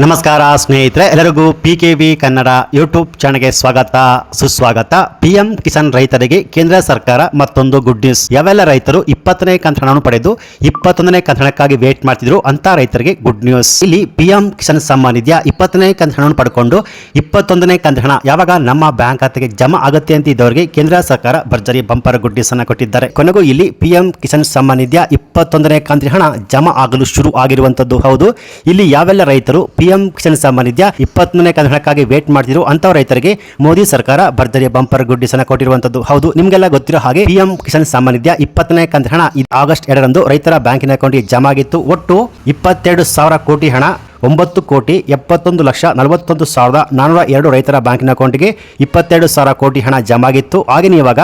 ನಮಸ್ಕಾರ ಸ್ನೇಹಿತರೆ, ಎಲ್ಲರಿಗೂ P K V Kannada YouTube ಚಾನಲ್ಗೆ ಸ್ವಾಗತ, ಸುಸ್ವಾಗತ. ಪಿಎಂ ಕಿಸಾನ್ ರೈತರಿಗೆ ಕೇಂದ್ರ ಸರ್ಕಾರ ಮತ್ತೊಂದು ಗುಡ್ ನ್ಯೂಸ್ ಯಾವೆಲ್ಲ ರೈತರು ಇಪ್ಪತ್ತನೇ ಕಂತಣವನ್ನು ಪಡೆದು ಇಪ್ಪತ್ತೊಂದನೇ ಕಂತಣಕ್ಕಾಗಿ ವೇಟ್ ಮಾಡ್ತಿದ್ರು ಅಂತ ರೈತರಿಗೆ ಗುಡ್ ನ್ಯೂಸ್ ಇಲ್ಲಿ ಪಿ ಎಂ ಕಿಸಾನ್ ಸಮ್ಮಾನ್ ನಿಧಿಯ ಇಪ್ಪತ್ತನೇ ಕಂತಣವನ್ನು ಪಡ್ಕೊಂಡು ಇಪ್ಪತ್ತೊಂದನೇ ಕಂತಣ ಯಾವಾಗ ನಮ್ಮ ಬ್ಯಾಂಕ್ ಖಾತೆಗೆ ಜಮಾ ಆಗುತ್ತೆ ಅಂತ ಇದ್ದವರಿಗೆ ಕೇಂದ್ರ ಸರ್ಕಾರ ಭರ್ಜರಿ ಬಂಪರ್ ಗುಡ್ ನ್ಯೂಸ್ ಅನ್ನು ಕೊಟ್ಟಿದ್ದಾರೆ. ಕೊನೆಗೂ ಇಲ್ಲಿ ಪಿಎಂ ಕಿಸಾನ್ ಸಮ್ಮಾನ್ ನಿಧಿಯ ಇಪ್ಪತ್ತೊಂದನೇ ಕಂತಿನ ಹಣ ಜಮಾ ಆಗಲು ಶುರು ಆಗಿರುವಂತದ್ದು ಹೌದು. ಇಲ್ಲಿ ಯಾವೆಲ್ಲ ರೈತರು ಪಿಎಂ ಕಿಸಾನ್ ಸಮ್ಮಾನ್ ನಿಧಿಯ ಇಪ್ಪತ್ತನೇ ಕಂತಿನಕ್ಕಾಗಿ ವೇಟ್ ಮಾಡ್ತಿದ್ರು ಅಂತ ರೈತರಿಗೆ ಮೋದಿ ಸರ್ಕಾರ ಭರ್ಜರಿ ಬಂಪರ್ ಗುಡ್ಡಿ ಸಣ್ಣ ಕೊಟ್ಟಿರುವಂತದ್ದು ಹೌದು, ನಿಮ್ಗೆಲ್ಲ ಗೊತ್ತಿರೋ ಹಾಗೆ ಪಿಎಂ ಕಿಸಾನ್ ಸಮ್ಮಾನ್ ನಿಧಿಯ ಇಪ್ಪತ್ತನೇ ಕಂತ ಹಣ ಆಗಸ್ಟ್ ಎರಡರಂದು ರೈತರ ಬ್ಯಾಂಕಿನ ಅಕೌಂಟ್ಗೆ ಜಮಾ ಆಗಿತ್ತು. ಒಟ್ಟು ಇಪ್ಪತ್ತೆರಡು ಸಾವಿರ ಕೋಟಿ ಹಣ, ಒಂಬತ್ತು ಕೋಟಿ ಎಪ್ಪತ್ತೊಂದು ಲಕ್ಷ ನಲವತ್ತೊಂದು ಸಾವಿರದ ನಾನ್ನೂರ ಎರಡು ರೈತರ ಬ್ಯಾಂಕಿನ ಅಕೌಂಟ್ಗೆ ಇಪ್ಪತ್ತೆರಡು ಸಾವಿರ ಕೋಟಿ ಹಣ ಜಮಾ ಆಗಿತ್ತು. ಹಾಗೆಯೇ ಇವಾಗ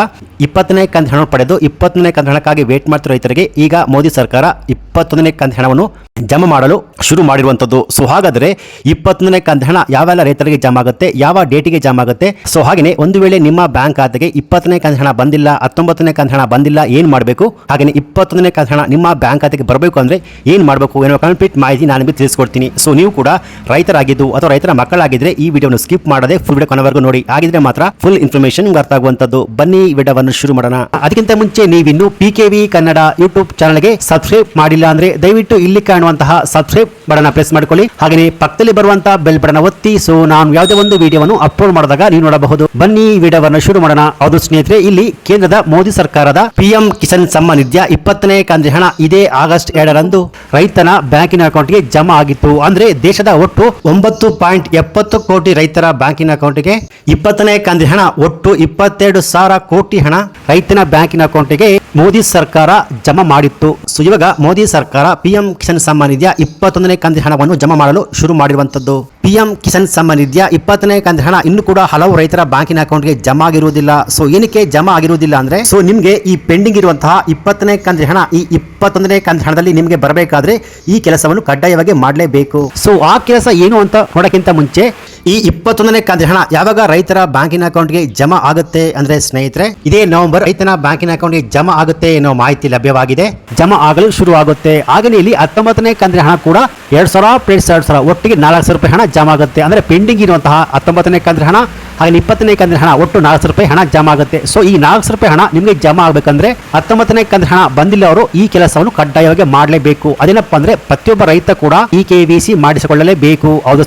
ಇಪ್ಪತ್ತನೇ ಕಂತು ಹಣ ಪಡೆದು ಇಪ್ಪತ್ತನೇ ಕಂತು ಹಣಕ್ಕಾಗಿ ವೇಟ್ ಮಾಡ್ತಿರೋ ರೈತರಿಗೆ ಈಗ ಮೋದಿ ಸರ್ಕಾರ ಇಪ್ಪತ್ತೊಂದನೇ ಕಂತು ಹಣವನ್ನು ಜಮಾ ಮಾಡಲು ಶುರು ಮಾಡಿರುವಂಥದ್ದು ಸೊ ಹಾಗಾದರೆ ಇಪ್ಪತ್ತೊಂದನೇ ಕಂತು ಹಣ ಯಾವೆಲ್ಲ ರೈತರಿಗೆ ಜಮಾ ಆಗುತ್ತೆ, ಯಾವ ಡೇಟಿಗೆ ಜಮಾ ಆಗುತ್ತೆ? ಸೊ ಹಾಗೆಯೇ ಒಂದು ವೇಳೆ ನಿಮ್ಮ ಬ್ಯಾಂಕ್ ಖಾತೆಗೆ ಇಪ್ಪತ್ತನೇ ಕಂತು ಹಣ ಬಂದಿಲ್ಲ, ಹತ್ತೊಂಬತ್ತನೇ ಕಂತು ಹಣ ಬಂದಿಲ್ಲ, ಏನು ಮಾಡಬೇಕು? ಹಾಗೆಯೇ ಇಪ್ಪತ್ತೊಂದನೇ ಕಂತು ಹಣ ನಿಮ್ಮ ಬ್ಯಾಂಕ್ ಖಾತೆಗೆ ಬರಬೇಕು ಅಂದರೆ ಏನು ಮಾಡಬೇಕು ಏನೋ ಕಂಪ್ಲೀಟ್ ಮಾಹಿತಿ ನಾನು ನಿಮಗೆ ತಿಳಿಸ್ಕೊಡ್ತೀನಿ. ಸೊ ನೀವು ಕೂಡ ರೈತರಾಗಿದ್ದು ಅಥವಾ ರೈತರ ಮಕ್ಕಳಾಗಿದ್ದರೆ ಈ ವಿಡಿಯೋನ ಸ್ಕಿಪ್ ಮಾಡದೆ ಫುಲ್ ವಿಡಿಯೋ ಕೊನೆವರೆಗೂ ನೋಡಿ. ಆಗಿದ್ರೆ ಮಾತ್ರ ಫುಲ್ ಇನ್ಫಾರ್ಮೇಷನ್ ನಿಮ್ಗೆ ಅರ್ಥ ಆಗುವಂಥದ್ದು ಬನ್ನಿ, ಈ ವಿಡಿಯೋವನ್ನು ಶುರು ಮಾಡೋಣ. ಅದಕ್ಕಿಂತ ಮುಂಚೆ ನೀವಿನ್ನು P K V Kannada YouTube ಚಾನಲ್ಗೆ ಸಬ್ಸ್ಕ್ರೈಬ್ ಮಾಡಿಲ್ಲ ಅಂದ್ರೆ ದಯವಿಟ್ಟು ಇಲ್ಲಿ ಕಾಣುವಂತಹ ಸಬ್ಸ್ಕ್ರೈಬ್ ಬಟನ್ ಪ್ರೆಸ್ ಮಾಡ್ಕೊಳ್ಳಿ. ಹಾಗೆ ಪಕ್ಕದಲ್ಲಿ ಬರುವಂತಹ ಬೆಲ್ ಬಟನ್ ಒತ್ತಿ. ಸೊ ನಾನು ಯಾವುದೇ ಒಂದು ವಿಡಿಯೋವನ್ನು ಅಪ್ಲೋಡ್ ಮಾಡಿದಾಗ ನೀವು ನೋಡಬಹುದು. ಬನ್ನಿ ವಿಡಿಯೋವನ್ನು ಶುರು ಮಾಡೋಣ. ಹೌದು ಸ್ನೇಹಿತರೆ, ಇಲ್ಲಿ ಕೇಂದ್ರದ ಮೋದಿ ಸರ್ಕಾರದ ಪಿಎಂ ಕಿಸಾನ್ ಸಮ್ಮಾನ್ ನಿಧಿಯ ಇಪ್ಪತ್ತನೇ ಕಂದ್ರೆ ಹಣ ಇದೇ ಆಗಸ್ಟ್ ಎರಡರಂದು ರೈತನ ಬ್ಯಾಂಕಿನ ಅಕೌಂಟ್ಗೆ ಜಮಾ ಆಗಿತ್ತು. ಅಂದ್ರೆ ದೇಶದ ಒಟ್ಟು ಒಂಬತ್ತು ಪಾಯಿಂಟ್ ಎಪ್ಪತ್ತು ಕೋಟಿ ರೈತರ ಬ್ಯಾಂಕಿನ ಅಕೌಂಟ್ಗೆ ಇಪ್ಪತ್ತನೇ ಕಂದ್ರೆ ಹಣ. ಒಟ್ಟು ಇಪ್ಪತ್ತೆರಡು ಸಾವಿರ ಕೋಟಿ ಹಣ ರೈತನ ಬ್ಯಾಂಕಿನ ಅಕೌಂಟ್ಗೆ ಮೋದಿ ಸರ್ಕಾರ ಜಮಾ ಮಾಡಿತ್ತು. ಸೊ ಇವಾಗ ಮೋದಿ ಸರ್ಕಾರ ಪಿಎಂ ಕಿಸಾನ್ ಸಮ್ಮಾನ್ ನಿಧಿಯ ಇಪ್ಪತ್ತೊಂದನೇ ಕಂತಿನ ಹಣವನ್ನು ಜಮಾ ಮಾಡಲು ಶುರು ಮಾಡಿರುವಂತದ್ದು ಪಿಎಂ ಕಿಸಾನ್ ಸಮ್ಮಾನ್ ನಿಧಿಯ ಇಪ್ಪತ್ತನೇ ಕಂತಿನ ಹಣ ಇನ್ನು ಕೂಡ ಹಲವು ರೈತರ ಬ್ಯಾಂಕಿನ ಅಕೌಂಟ್ಗೆ ಜಮಾ ಆಗಿರುವುದಿಲ್ಲ. ಸೊ ಏನಕ್ಕೆ ಜಮಾ ಆಗಿರುವುದಿಲ್ಲ ಅಂದ್ರೆ ಸೊ ನಿಮಗೆ ಈ ಪೆಂಡಿಂಗ್ ಇರುವಂತಹ ಇಪ್ಪತ್ತನೇ ಕಂತಿನ ಹಣ ಈ ಇಪ್ಪತ್ತೊಂದನೇ ಕಂತಿನ ಹಣದಲ್ಲಿ ನಿಮಗೆ ಬರಬೇಕಾದ್ರೆ ಈ ಕೆಲಸವನ್ನು ಕಡ್ಡಾಯವಾಗಿ ಮಾಡಲೇಬೇಕು. ಸೊ ಆ ಕೆಲಸ ಏನು ಅಂತ ನೋಡಕ್ಕಿಂತ ಮುಂಚೆ ಈ ಇಪ್ಪತ್ತೊಂದನೇ ಕಂತಿನ ಹಣ ಯಾವಾಗ ರೈತರ ಬ್ಯಾಂಕಿನ ಅಕೌಂಟ್ಗೆ ಜಮಾ ಆಗುತ್ತೆ ಅಂದ್ರೆ ಸ್ನೇಹಿತರೆ, ಇದೇ ನವೆಂಬರ್ ರೈತನ ಬ್ಯಾಂಕಿನ ಅಕೌಂಟ್ಗೆ ಜಮಾ ಆಗುತ್ತೆ ಎನ್ನುವ ಮಾಹಿತಿ ಲಭ್ಯವಾಗಿದೆ. ಜಮಾ ಆಗಲು ಶುರು ಆಗುತ್ತೆ ಹಾಗೆಯೇ ಇಲ್ಲಿ ಹತ್ತೊಂಬತ್ತನೇ ಕಂತಿನ ಹಣ ಕೂಡ ಎರಡು ಸಾವಿರ ಪ್ಲೇಟ್ ಎರಡು ಸಾವಿರ ಒಟ್ಟಿಗೆ ನಾಲ್ಕು ಸಾವಿರ ರೂಪಾಯಿ ಹಣ ಜಮಾ ಆಗುತ್ತೆ. ಅಂದ್ರೆ ಪೆಂಡಿಂಗ್ ಇರುವಂತಹ ಹತ್ತೊಂಬತ್ತನೇ ಕಂತಿನ ಹಣ, ಹಾಗೆ ಇಪ್ಪತ್ತನೇ ಕಂತಿನ ಹಣ ಒಟ್ಟು ನಾಲ್ಕು ಸಾವಿರ ರೂಪಾಯಿ ಹಣ ಜಮಾ ಆಗುತ್ತೆ. ಸೊ ಈ ನಾಲ್ಕು ಸಾವಿರ ರೂಪಾಯಿ ಹಣ ನಿಮಗೆ ಜಮಾ ಆಗಬೇಕಂದ್ರೆ ಹತ್ತೊಂಬತ್ತನೇ ಕಂತಿನ ಹಣ ಬಂದಿಲ್ಲ ಅವರು ಈ ಕೆಲಸವನ್ನು ಕಡ್ಡಾಯವಾಗಿ ಮಾಡಲೇಬೇಕು. ಅದೇನಪ್ಪ ಅಂದ್ರೆ ಪ್ರತಿಯೊಬ್ಬ ರೈತ ಕೂಡ ಈ ಕೆ ವಿ ಸಿ ಮಾಡಿಸಿಕೊಳ್ಳಲೇಬೇಕು. ಹೌದು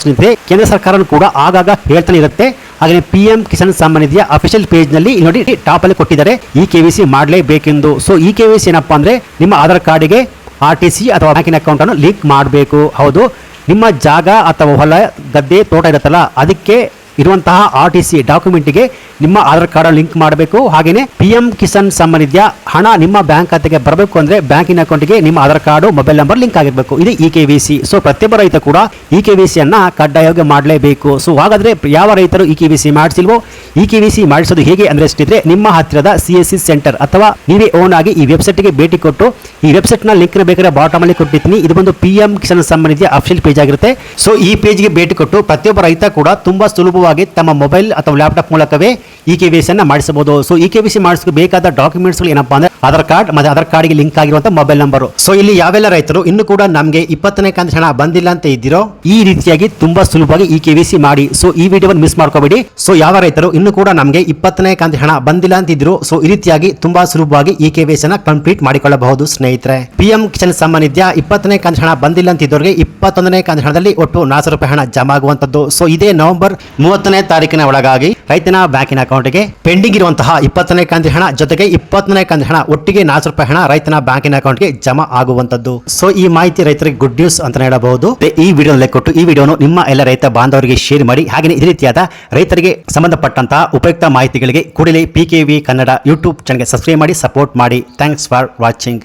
ಕೇಂದ್ರ ಸರ್ಕಾರ ಕೂಡ ಆಗಾಗ ಹೇಳ್ತಾನೆ ಇರುತ್ತೆ ಹಾಗೆ ಪಿ ಎಂ ಕಿಸಾನ್ ಸಮ್ಮಾನ್ ನಿಧಿಯ ಅಫಿಷಿಯಲ್ ಪೇಜ್ನಲ್ಲಿ ನೋಡಿ ಟಾಪ್ ಅಲ್ಲಿ ಕೊಟ್ಟಿದ್ದಾರೆ. E K Y C ಮಾಡಲೇಬೇಕೆಂದು. So E K Y C ಏನಪ್ಪಾ ಅಂದ್ರೆ ನಿಮ್ಮ ಆಧಾರ್ ಕಾರ್ಡಿಗೆ ಆರ್ ಟಿ ಸಿ ಅಥವಾ ಬ್ಯಾಂಕಿನ ಅಕೌಂಟ್ ಅನ್ನು ಲಿಂಕ್ ಮಾಡಬೇಕು. ಹೌದು. ನಿಮ್ಮ ಜಾಗ ಅಥವಾ ಹೊಲ ಗದ್ದೆ ತೋಟ ಇರುತ್ತಲ್ಲ, ಅದಕ್ಕೆ ಇರುವಂತಹ ಆರ್ ಟಿ ಸಿ ಡಾಕ್ಯುಮೆಂಟ್ಗೆ ನಿಮ್ಮ ಆಧಾರ್ ಕಾರ್ಡ್ ಲಿಂಕ್ ಮಾಡಬೇಕು. ಹಾಗೆಯೇ ಪಿ ಎಂ ಕಿಸಾನ್ ಸಂಬಂಧಿತ ಹಣ ನಿಮ್ಮ ಬ್ಯಾಂಕ್ ಖಾತೆಗೆ ಬರಬೇಕು ಅಂದ್ರೆ ಬ್ಯಾಂಕಿನ ಅಕೌಂಟ್ಗೆ ನಿಮ್ಮ Aadhaar card, mobile number link ಆಗಿರಬೇಕು. ಇದು E K Y C. So ಪ್ರತಿಯೊಬ್ಬ ರೈತ ಕೂಡ ಇ ಕೆ ವಿ ಸಿಯನ್ನ ಕಡ್ಡಾಯವಾಗಿ ಮಾಡಲೇಬೇಕು. ಸೊ ಹಾಗಾದ್ರೆ ಯಾವ ರೈತರು ಇ ಕೆ ವಿ ಸಿ ಮಾಡಿಸಿಲ್ವೋ? ಇ ಕೆ ವಿ ಸಿ ಮಾಡಿಸೋದು ಹೇಗೆ ಅಂದ್ರೆ ಅಷ್ಟಿದ್ರೆ ನಿಮ್ಮ ಹತ್ತಿರದ ಸಿ ಎಸ್ ಸಿ ಸೆಂಟರ್ ಅಥವಾ ನೀವೇ ಓನ್ ಆಗಿ ಈ ವೆಬ್ಸೈಟ್ಗೆ ಭೇಟಿ ಕೊಟ್ಟು ಈ ವೆಬ್ಸೈಟ್ನ ಲಿಂಕ್ ಬೇಕಾದ್ರೆ ಬಾಟಮ್ ಅಲ್ಲಿ ಕೊಟ್ಟಿರ್ತೀನಿ. ಇದು ಒಂದು ಪಿ ಎಂ ಕಿಸಾನ್ ಸಂಬಂಧಿತ ಅಫಿಷಿಯಲ್ ಪೇಜ್ ಆಗಿರುತ್ತೆ. ಸೊ ಈ ಪೇಜ್ಗೆ ಭೇಟಿ ಕೊಟ್ಟು ಪ್ರತಿಯೊಬ್ಬ ರೈತ ಕೂಡ ತುಂಬಾ ಸುಲಭವಾಗಿ ತಮ್ಮ ಮೊಬೈಲ್ ಅಥವಾ ಲ್ಯಾಪ್ಟಾಪ್ ಮೂಲಕವೇ ಇ ಕೆ ವಿ ಸಿ ಅನ್ನ ಮಾಡಿಸಬಹುದು. So E K Y C ಮಾಡಿಸೋಕೆ ಬೇಕಾದ ಡಾಕ್ಯುಮೆಂಟ್ಸ್ ಏನಪ್ಪಾ ಅಂದ್ರೆ ಆಧಾರ್ ಕಾರ್ಡ್ ಮತ್ತೆ ಆಧಾರ್ ಕಾರ್ಡ್ಗೆ ಲಿಂಕ್ ಆಗಿರುವಂತ ಮೊಬೈಲ್ ನಂಬರ್. ಸೊ ಇಲ್ಲಿ ಯಾವೆಲ್ಲ ರೈತರು ಇನ್ನು ಕೂಡ ನಮಗೆ ಇಪ್ಪತ್ತನೇ ಕಂತು ಹಣ ಬಂದಿಲ್ಲ ಅಂತ ಇದ್ದೀರೋ ಈ ರೀತಿಯಾಗಿ ತುಂಬಾ ಸುಲಭವಾಗಿ ಇ ಕೆ ವಿ ಸಿ ಮಾಡಿ. ಸೊ ಈ ವಿಡಿಯೋವನ್ನು ಮಿಸ್ ಮಾಡ್ಕೋಬೇಡಿ. ಸೊ ಯಾವ ರೈತರು ಇನ್ನು ಕೂಡ ನಮಗೆ ಇಪ್ಪತ್ತನೇ ಕಂತು ಹಣ ಬಂದಿಲ್ಲ ಅಂತ ಇದ್ರು ಸೊ ಈ ರೀತಿಯಾಗಿ ತುಂಬಾ ಸುಲಭವಾಗಿ ಇ ಕೆ ವಿ ಸಿ ಅನ್ನ ಕಂಪ್ಲೀಟ್ ಮಾಡಿಕೊಳ್ಳಬಹುದು ಸ್ನೇಹಿತರೆ. ಪಿ ಎಂ ಕಿಸಾನ್ ಸಮ್ಮಾನ್ ಇಪ್ಪತ್ತನೇ ಕಂತು ಹಣ ಬಂದಿಲ್ಲ ಅಂತ ಇದ್ದವರಿಗೆ ಇಪ್ಪತ್ತೊಂದನೇ ಕಂತು ಹಣದಲ್ಲಿ ಒಟ್ಟು ನಾಲ್ಕು ರೂಪಾಯಿ ಹಣ ಜಮಾ ಆಗುವಂತದ್ದು ಸೊ ಇದೇ ನವೆಂಬರ್ ಮೂವತ್ತನೇ ತಾರೀಕಿನ ಒಳಗಾಗಿ ರೈತನ ಬ್ಯಾಂಕಿನ ಅಕೌಂಟ್ಗೆ ಪೆಂಡಿಂಗ್ ಇರುವಂತಹ ಇಪ್ಪತ್ತನೇ ಕಂತು ಹಣ, ಜೊತೆಗೆ ಇಪ್ಪತ್ತನೇ ಕಂತು ಹಣ ಒಟ್ಟಿಗೆ ನಾಲ್ಕು ರೂಪಾಯಿ ಹಣ ರೈತನ ಬ್ಯಾಂಕಿನ ಅಕೌಂಟ್ಗೆ ಜಮಾ ಆಗುವಂತದ್ದು ಸೊ ಈ ಮಾಹಿತಿ ರೈತರಿಗೆ ಗುಡ್ ನ್ಯೂಸ್ ಅಂತ ಹೇಳಬಹುದು. ಈ ವಿಡಿಯೋ ಕೊಟ್ಟು ಈ ವಿಡಿಯೋನು ನಿಮ್ಮ ಎಲ್ಲ ರೈತ ಬಾಂಧವರಿಗೆ ಶೇರ್ ಮಾಡಿ. ಹಾಗೆ ಇದೇ ರೀತಿಯಾದ ರೈತರಿಗೆ ಸಂಬಂಧಪಟ್ಟಂತಹ ಉಪಯುಕ್ತ ಮಾಹಿತಿಗಳಿಗೆ ಕೂಡಲೇ ಪಿ ಕನ್ನಡ ಯೂಟ್ಯೂಬ್ ಚಾನಲ್ಗೆ ಸಬ್ಸ್ಕ್ರೈಬ್ ಮಾಡಿ ಸಪೋರ್ಟ್ ಮಾಡಿ. Thanks for watching